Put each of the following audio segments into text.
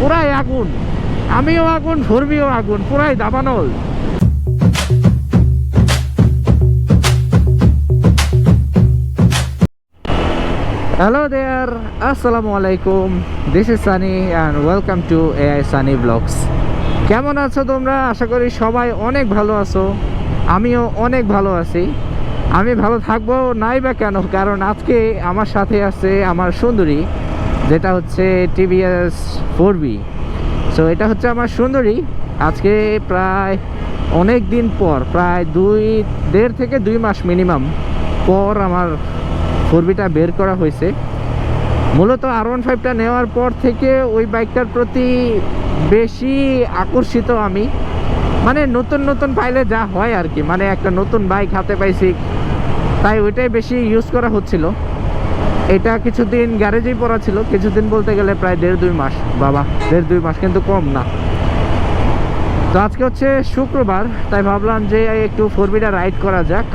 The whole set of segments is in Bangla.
পুরাই আগুন। আমিও আগুন ফোরবিও আগুন পুরাই দাবানল। Hello there, Assalamu alaikum. This is Sunny and welcome to AI Sunny blogs কেমন আছো তোমরা? আশা করি সবাই অনেক ভালো আছো। আমিও অনেক ভালো আছি। আমি ভালো থাকব নাই বা কেন? কারণ আজকে আমার সাথে আছে আমার সুন্দরী যেটা হচ্ছে টিভিএস ফোর বি সো এটা হচ্ছে আমার সুন্দরী। আজকে প্রায় অনেক দিন পর, প্রায় দুই, দেড় থেকে দুই মাস মিনিমাম পর আমার ফোর বিটা বের করা হয়েছে। মূলত আর ওয়ান ফাইভটা নেওয়ার পর থেকে ওই বাইকটার প্রতি বেশি আকর্ষিত আমি। মানে নতুন নতুন পাইলে যা হয় আর কি। মানে একটা নতুন বাইক হাতে পাইছি, তাই ওইটাই বেশি ইউজ করা হচ্ছিল। এটা কিছুদিন গ্যারেজেই পড়া ছিল, কিছুদিন বলতে গেলে প্রায় দেড় দুই মাস, বাবা, দেড় দুই মাস কিন্তু কম না। তো আজকে হচ্ছে শুক্রবার, তাই ভাবলাম যে একটু ফোর বিটা রাইড করা যাক।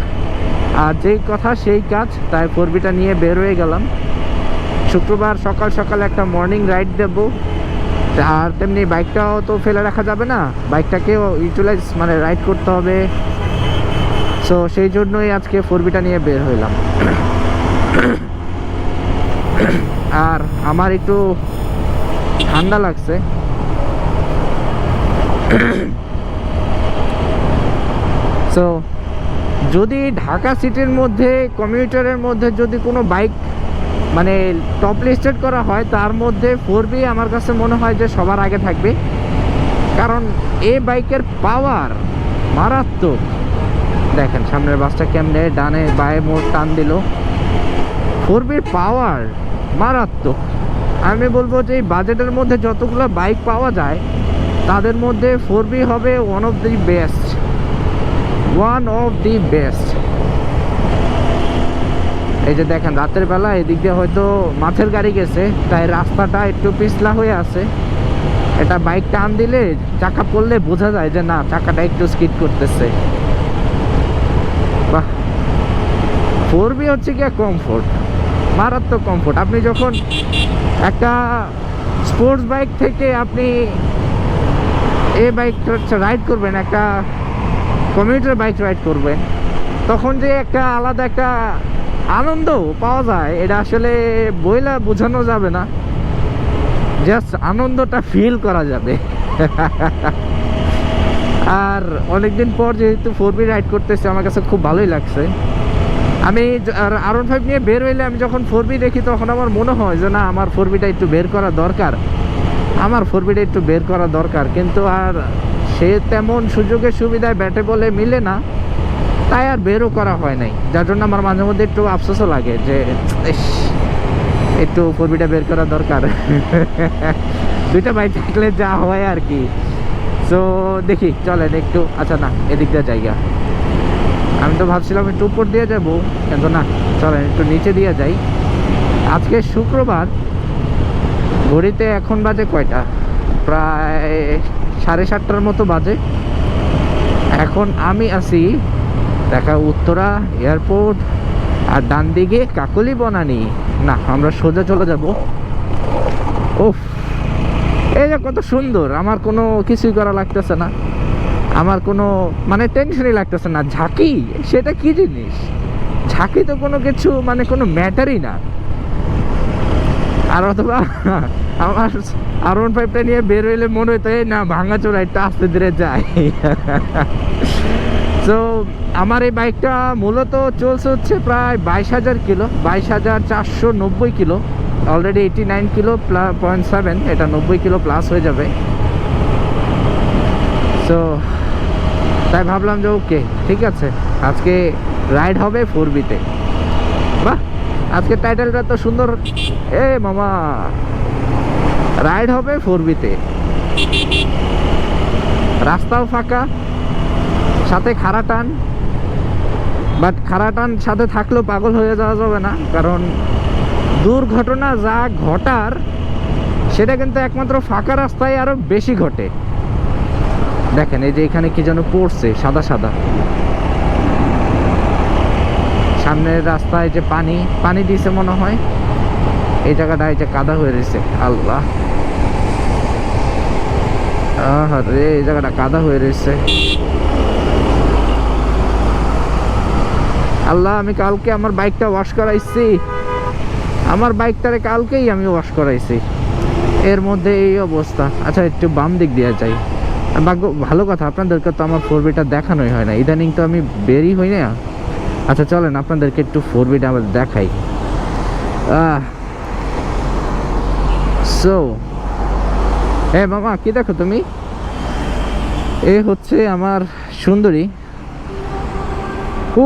আর যেই কথা সেই কাজ, তাই ফোর বিটা নিয়ে বের হয়ে গেলাম। শুক্রবার সকাল সকাল একটা মর্নিং রাইড দেবো। আর তেমনি বাইকটাও তো ফেলে রাখা যাবে না বাইকটাকেও ইউটিলাইজ মানে রাইড করতে হবে। সো সেই জন্যই আজকে ফোর বিটা নিয়ে বের হইলাম। আর আমার একটু ঠান্ডা লাগছে। সো যদি ঢাকা সিটির মধ্যে, কমিউটারের মধ্যে যদি কোনো বাইক মানে টপ লিস্টেড করা হয়, তার মধ্যে ফোর বি আমার কাছে মনে হয় যে সবার আগে থাকবে। কারণ এ বাইকের পাওয়ার মারাত্মক। দেখেন, সামনের বাসটা কেমনে ডানে, বায়ে মোড় টান দিল। ফোর বির পাওয়ার মারাত্মক। আমি বলব যে এই বাজেটের মধ্যে যতগুলো বাইক পাওয়া যায়, তাদের মধ্যে ফোর বি হবে one of the best one of the best এই যে দেখেন, রাতের বেলা এদিক দিয়ে হয়তো মাছের গাড়ি গেছে, তাই রাস্তাটা একটু পিছলা হয়ে আছে। এটা বাইক টান দিলে, চাকা পড়লে বোঝা যায় যে না, চাকাটা একটু স্কিড করতেছে। বাহ। ফোর বি হচ্ছে কি কমফোর্ট মারাত্মক কমফোর্ট আপনি যখন একটা স্পোর্টস বাইক থেকে আপনি এই বাইক রাইড করবেন, একটা কমিউটার বাইক রাইড করবেন, তখন যে একটা আলাদা একটা আনন্দ পাওয়া যায়, এটা আসলে বইলা বোঝানো যাবে না। জাস্ট আনন্দটা ফিল করা যাবে। আর অনেকদিন পর যেহেতু ফোর বি রাইড করতেছি, আমার কাছে খুব ভালোই লাগছে। আমি আর ওয়ান ফাইভ নিয়ে বের হইলে আমি যখন ফোর বি দেখি, তখন আমার মনে হয় যে না, আমার ফোর বিটা একটু বের করা দরকার। আমার ফোর বিটা একটু বের করা দরকার। কিন্তু আর সে তেমন সুযোগের সুবিধায় ব্যাটে বলে মিলে না। তাই আর বেরও করা হয় নাই। যার জন্য আমার মাঝে মধ্যে একটু আফসোসও লাগে যে একটু ফোর বিটা বের করা দরকার। দুইটা বাইক থাকলে যা হয় আর কি। তো দেখি, চলেন একটু। আচ্ছা না, এদিক দিয়ে জায়গা। আমি তো ভাবছিলাম একটু উপর দিয়ে যাব কিন্তু না? চলেন একটু নিচে দিয়ে যাই। আজকে শুক্রবার, ঘড়িতে এখন বাজে কয়টা? প্রায় সাড়ে সাতটার মতো বাজে। এখন আমি আছি, দেখা উত্তরা এয়ারপোর্ট আর ডান দিকে কাকলি বনানি। না, আমরা সোজা চলে যাব। ওফ এই যে কত সুন্দর, আমার কোনো কিছুই করা লাগতেছে না। আমার কোনো মানে টেনশনই লাগতেছে না। ঝাঁকি? সেটা কি জিনিস? ঝাঁকি তো কোনো কিছু মানে কোনো ম্যাটারই না। আর অথবা আমার আর ওয়ান ফাইভটা নিয়ে বের হইলে মনে হইতো, এই না ভাঙা চোরা একটু আস্তে ধীরে যায় তো আমার এই বাইকটা মূলত চলছে হচ্ছে প্রায় বাইশ হাজার কিলো, বাইশ হাজার চারশো নব্বই kilo. Already eighty nine kilo point seven এটা নব্বই কিলো প্লাস হয়ে যাবে। তো তাই ভাবলাম যে ওকে, ঠিক আছে। আজকে রাইড হবে ফোর বিতে বাহ, আজকে টাইটেলটা তো সুন্দর। এ মামা রাইড হবে ফোর বিতে রাস্তাও ফাঁকা, সাথে খাড়া টান। বাট খাড়া টান সাথে থাকলেও পাগল হয়ে যাওয়া যাবে না, কারণ দুর্ঘটনা যা ঘটার, সেটা কিন্তু একমাত্র ফাঁকা রাস্তায় আরও বেশি ঘটে। দেখেন, এই যে এখানে কি যেন পড়ছে, সাদা সাদা। সামনের রাস্তায় যে পানি পানি দিছে মনে হয়, এই জায়গাটা এই যে কাদা হয়ে রয়েছে। আল্লাহ। রে, এই জায়গাটা কাদা হয়ে রয়েছে। আল্লাহ, আমি কালকে আমার বাইকটা ওয়াশ করাইছি। আমার বাইকটারে কালকেই আমি ওয়াশ করাইছি। এর মধ্যে এই অবস্থা। আচ্ছা একটু বাম দিক দিয়ে যাই। ভাগ্য, ভালো কথা, আপনাদেরকে তো আমার ফোর বিটা দেখানোই হয় না। ইদানিং তো আমি বেরই হই না। আচ্ছা চলেন, আপনাদেরকে একটু ফোর বিটা আমার দেখাই। সো এ মামা, কি দেখো তুমি? এ হচ্ছে আমার সুন্দরী। ও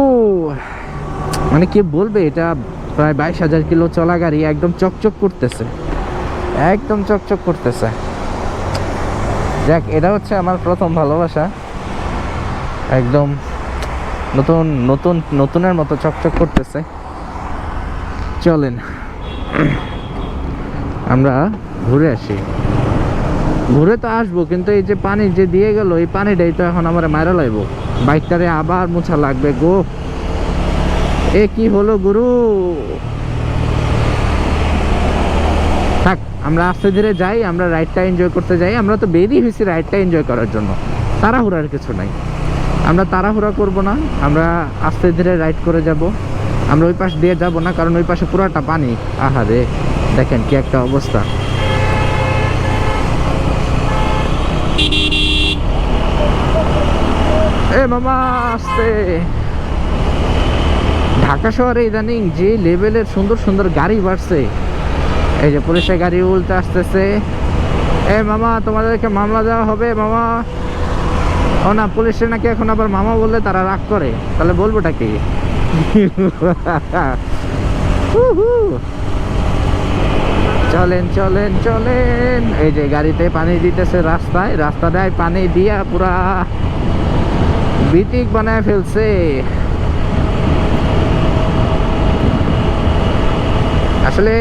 মানে কি বলবে, এটা প্রায় বাইশ হাজার কিলো চলা গাড়ি, একদম চকচক করতেছে। একদম চকচক করতেছে। দেখ এটা হচ্ছে আমার প্রথম ভালোবাসা। একদম নতুন নতুন, নতুনের মতো চকচক করতেছে। চলেন, আমরা ঘুরে আসি। ঘুরে তো আসব, কিন্তু এই যে পানি যে দিয়ে গেল, এই পানিটাই তো এখন আমার মারা লাগব বাইকটারে আবার মোছা লাগবে, গো। এ কি হলো, গুরু থাক আমরা আস্তে ধীরে যাই, আমরা রাইডটা এনজয় করতে যাই। আমরা তো বেরিয়ে হয়েছি রাইডটা এনজয় করার জন্য। তাড়াহুড়ার কিছু নাই। আমরা তাড়াহুড়া করব না, আমরা আস্তে ধীরে রাইড করে যাব। আমরা ওই পাশ দিয়ে যাব না, কারণ ওই পাশে পুরাটা পানি। আহারে, দেখেন কি একটা অবস্থা। এ মামা, আসতে। ঢাকা শহরে ইদানিং যে লেভেলের সুন্দর সুন্দর গাড়ি বাড়ছে এই যে পুলিশের গাড়ি উল্টে আসতেছে। এ মামা, তোমাদেরকে মামলা দেওয়া হবে, মামা। ও না, পুলিশে নাকি এখন আবার মামা বললে তারা রাগ করে। তাহলে বলবোটা কি? চলেন চলেন চলেন। এই যে গাড়িতে পানি দিতেছে রাস্তায়। রাস্তাটায় পানি দিয়া পুরা বিতিক বানায় ফেলছে। আসলে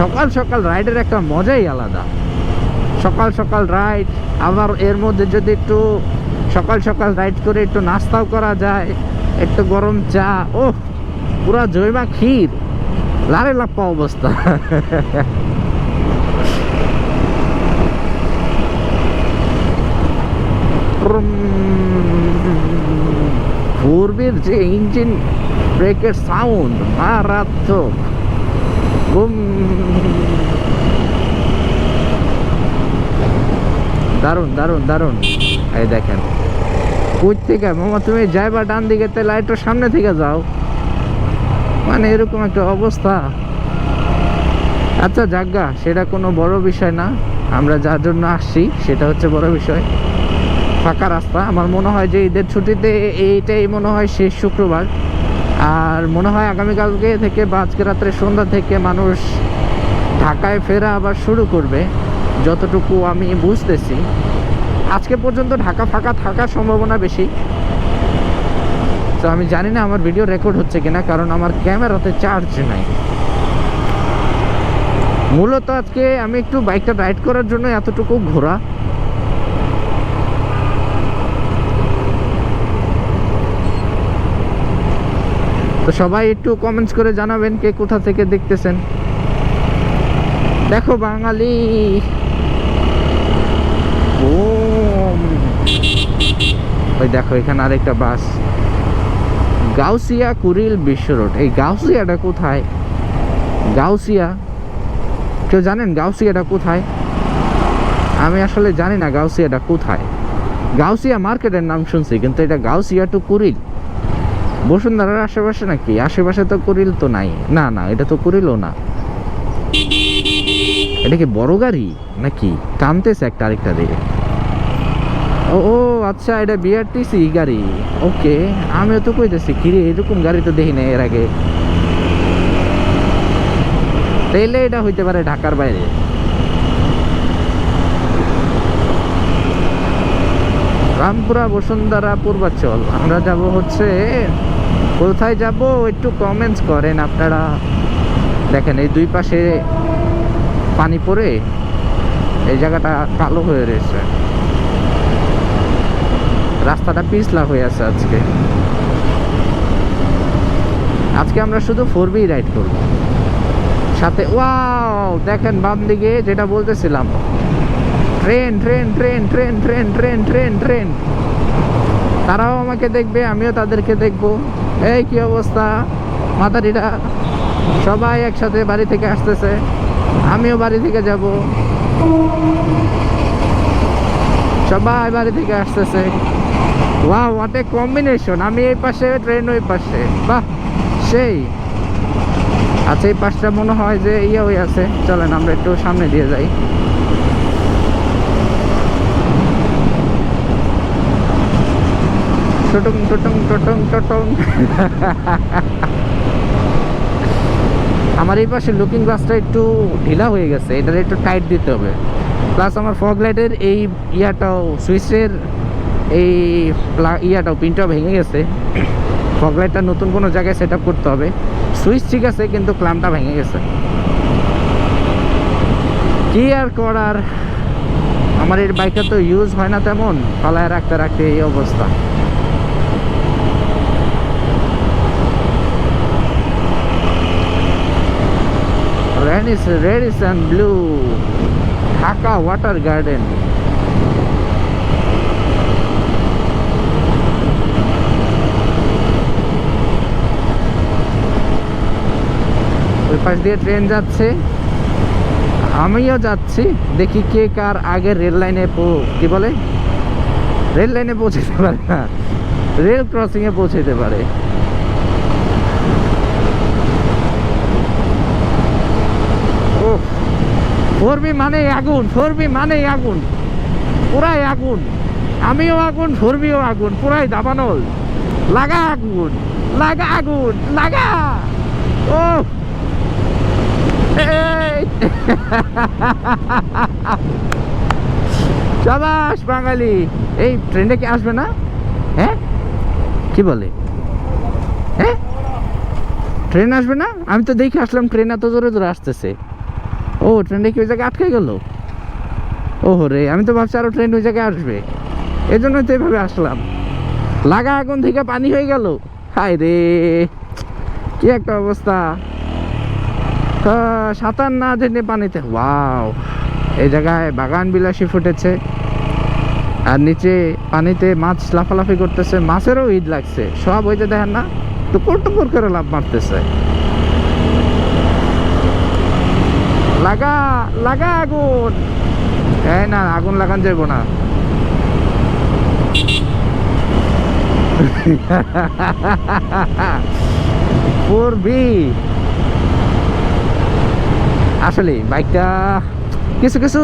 সকাল সকাল রাইডের একটা মজাই আলাদা। সকাল সকাল রাইড, আবার এর মধ্যে যদি একটু সকাল সকাল রাইড করে একটু নাস্তাও করা যায়, একটু গরম চা ও পুরা জৈমা ক্ষীর। লারে লাপ্পা অবস্থা। পূর্বের যে ইঞ্জিন ব্রেকের সাউন্ড মারাত্মক। বুম দারুণ দারুণ দারুণ এই দেখেন। কই থেকে মামা, তুমি যাইবা ডান দিকে তাহলে একটু সামনে থেকে যাও। মানে এরকম একটা অবস্থা। আচ্ছা জাগা সেটা কোনো বড় বিষয় না। আমরা যার জন্য আসছি, সেটা হচ্ছে বড় বিষয়। ফাঁকা রাস্তা। আমার মনে হয় যে ঈদের ছুটিতে এইটাই মনে হয় শেষ শুক্রবার। আর মনে হয় আগামীকালকে থেকে বা আজকে রাত্রে সন্ধ্যা থেকে মানুষ ঢাকায় ফেরা আবার শুরু করবে, যতটুকু আমি বুঝতেছি। আজকে পর্যন্ত ঢাকা ফাঁকা থাকার সম্ভাবনা বেশি। তো আমি জানি না আমার ভিডিও রেকর্ড হচ্ছে কিনা, কারণ আমার ক্যামেরাতে চার্জ নাই। মূলত আজকে আমি একটু বাইকটা রাইড করার জন্য এতটুকু ঘোরা তো সবাই একটু কমেন্টস করে জানাবেন কে কোথা থেকে দেখতেছেন। দেখো বাঙালি। বুম। ওই দেখো, এখানে আরেকটা বাস। গাউসিয়া কুরিল বিশ্ব রোড। এই গাউসিয়াটা কোথায়? গাউসিয়া। কেউ জানেন গাউসিয়াটা কোথায়? আমি আসলে জানি না গাউসিয়াটা কোথায়। গাউসিয়া মার্কেটের নাম শুনছি, কিন্তু এটা গাউসিয়া টু কুরিল। বসুন্ধরার আশেপাশে নাকি? আশেপাশে তো কুরিল তো নাই। না না, এটা তো কুরিলও না। এটা কি বড় গাড়ি নাকি? টানতেছে একটা আরেকটা দিয়ে। ও ও আচ্ছা এটা বিআরটিসি গাড়ি। ওকে, আমিও তো কইতেছি, কিরে, এরকম গাড়ি তো দেখি না এর আগে। তাইলে এটা হইতে পারে ঢাকার বাইরে। রামপুরা, বসুন্ধরা, পূর্বাচল। আমরা যাব হচ্ছে কোথায় যাব একটু কমেন্টস করেন আপনারা। দেখেন, এই দুই পাশে পানি পড়ে, এই জায়গাটা কালো হয়ে রয়েছে। রাস্তাটা পিছলা হয়ে আছে আজকে। আজকে আমরা শুধু ফোর বি রাইড করব। সাথে ওয়াও দেখেন বাম দিকে যেটা বলতেছিলাম। Train train train train train train train train. তারাও আমাকে দেখবে, আমিও তাদেরকে দেখব। এই কি অবস্থা? মাতারিরা সবাই একসাথে বাড়ি থেকে আসতেছে। আমিও বাড়ি থেকে যাব। সবাই বাড়ি থেকে আসতেছে। ওয়া হোয়াট এ কম্বিনেশন আমি এই পাশে ট্রেন ওই পাশে। বাহ, সেই। আচ্ছা এই পাশটা মনে হয় যে ইয়ে হয়ে আছে। চলেন, আমরা একটু সামনে দিয়ে যাই। টটং টটং টটং টটং আমার এই পাশে লুকিং গ্লাসটা একটু ঢিলা হয়ে গেছে, এটার একটু টাইট দিতে হবে। প্লাস আমার ফগ লাইটের এই ইয়াটাও, সুইচের এই ইয়াটাও পিনটাও ভেঙে গেছে। ফগ লাইটটা নতুন কোনো জায়গায় সেট করতে হবে। সুইচ ঠিক আছে, কিন্তু ক্লামটা ভেঙে গেছে। কি আর করার? আমার এই বাইকটা তো ইউজ হয় না তেমন, পালায় রাখতে রাখতে এই অবস্থা। Red is red is and blue. Dhaka Water Garden. ওই পাশ দিয়ে ট্রেন যাচ্ছে। আমিও যাচ্ছি। দেখি কে কার আগে রেল লাইনে কি বলে? রেল লাইনে পৌঁছাতে পারে না। রেল ক্রসিংয়ে পৌঁছাতে পারে ও ফোর বি মানে আগুন ফোর বি মানে আগুন। পুরাই আগুন। আমিও আগুন ফোর বিও আগুন, পুরাই দাবানল। লাগা আগুন লাগা আগুন, লাগা। ও। সাবাস বাঙালি, এই ট্রেনে কি আসবে না? হ্যাঁ? কি বলে? হ্যাঁ? ট্রেন আসবে না? আমি তো দেখে আসলাম, ট্রেন এত জোরে জোরে আসতেছে। ও, ট্রেনটা কি ওই জায়গায় আটকে গেল? ওহো রে আমি তো ভাবছি আরও ট্রেন ওই জায়গায় আসবে। এই জন্য তো এভাবে আসলাম। লাগা আগুন থেকে পানি হয়ে গেল। হায় রে, কি একটা অবস্থা। সাঁতার না জেনে পানিতে, ওয়াও। এই জায়গায় বাগান বিলাসী ফুটেছে। আর নিচে পানিতে মাছ লাফালাফি করতেছে। মাছেরও ঈদ লাগছে। সব ওই যে দেখেন না, টুকুর টুকুর করে লাভ মারতেছে। লাগা লাগা আগুন। এই না, আগুন লাগান যাব না। আসলে, বাইকটা কিছু কিছু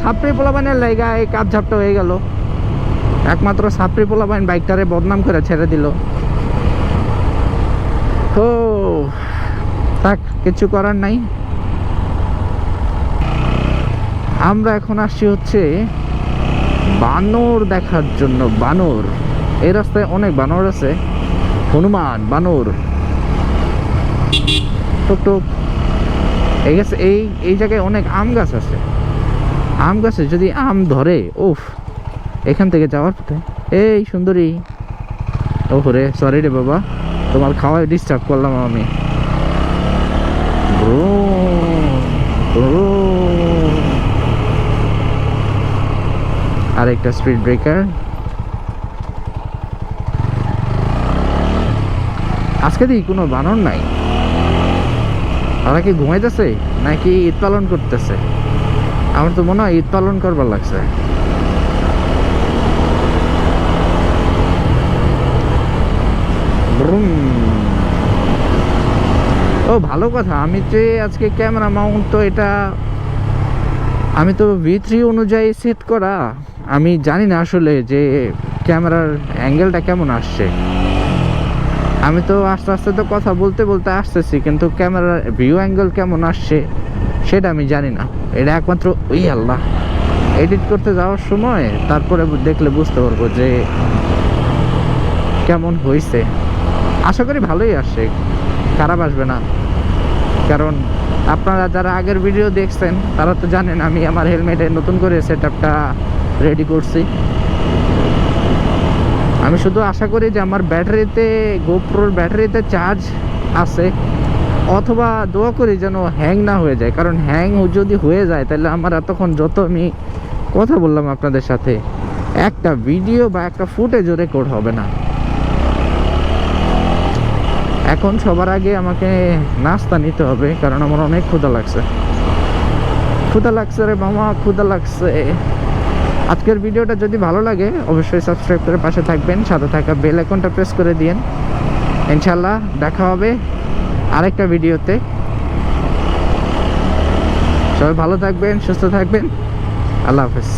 ছাপড়ি পোলাবানের এই কাপ ঝাপটা হয়ে গেল। একমাত্র ছাপড়ি পোলাবান বাইকটারে বদনাম করে ছেড়ে দিল। তো থাক, কিছু করার নাই। আমরা এখন আসছি হচ্ছে বানর দেখার জন্য, বানর। এই রাস্তায় অনেক বানর আছে। হনুমান, বানর। টুক এই গাছ এই এই জায়গায় অনেক আম গাছ আছে। আম গাছে যদি আম ধরে, উফ, এখান থেকে যাওয়ার পথে। এই সুন্দরী। ওহ রে সরি রে বাবা, তোমার খাওয়ায় ডিস্টার্ব করলাম আমি। আরেকটা স্পিড ব্রেকার আজকে দেখি কোনো বানর নাই। তারা কি ঘুমাইতেছে নাকি ঈদ পালন করতেছে? আমার তো মনে হয় ঈদ পালন করবার লাগছে। ও, ভালো কথা। আমি যে আজকে ক্যামেরা মাউন্ট, তো এটা আমি তো ভি থ্রি অনুযায়ী সেট করা। আমি জানি না আসলে যে ক্যামেরার অ্যাঙ্গেলটা কেমন আসছে। আমি তো আস্তে আস্তে তো কথা বলতে বলতে আসতেছি, কিন্তু ক্যামেরার ভিউ অ্যাঙ্গেল কেমন আসছে সেটা আমি জানি না। এটা একমাত্র ওই আল্লাহ। এডিট করতে যাওয়ার সময় তারপরে দেখলে বুঝতে পারব যে কেমন হয়েছে আশা করি ভালোই আসছে, খারাপ আসবে না। কারণ আপনারা যারা আগের ভিডিও দেখছেন, তারা তো জানেন আমি আমার হেলমেটে নতুন করে সেট আপটা রেডি করছি। আমি শুধু আশা করি যে আমার ব্যাটারিতে গোপ্রোর ব্যাটারিতে চার্জ আছে, অথবা দোয়া করি যেন হ্যাং না হয়ে যায়। কারণ হ্যাং যদি হয়ে যায়, তাহলে আমার এতক্ষণ যত আমি কথা বললাম আপনাদের সাথে, একটা ভিডিও বা একটা ফুটেজও রেকর্ড হবে না। এখন সবার আগে আমাকে নাস্তা নিতে হবে, কারণ আমার অনেক ক্ষুধা লাগছে। ক্ষুধা লাগছে রে মামা, ক্ষুধা লাগছে। আজকের ভিডিওটা যদি ভালো লাগে, অবশ্যই সাবস্ক্রাইব করে পাশে থাকবেন। সাথে থাকা বেল আইকনটা প্রেস করে দিন ইনশাল্লাহ দেখা হবে আরেকটা ভিডিওতে। সবাই ভালো থাকবেন, সুস্থ থাকবেন। আল্লাহ হাফেজ।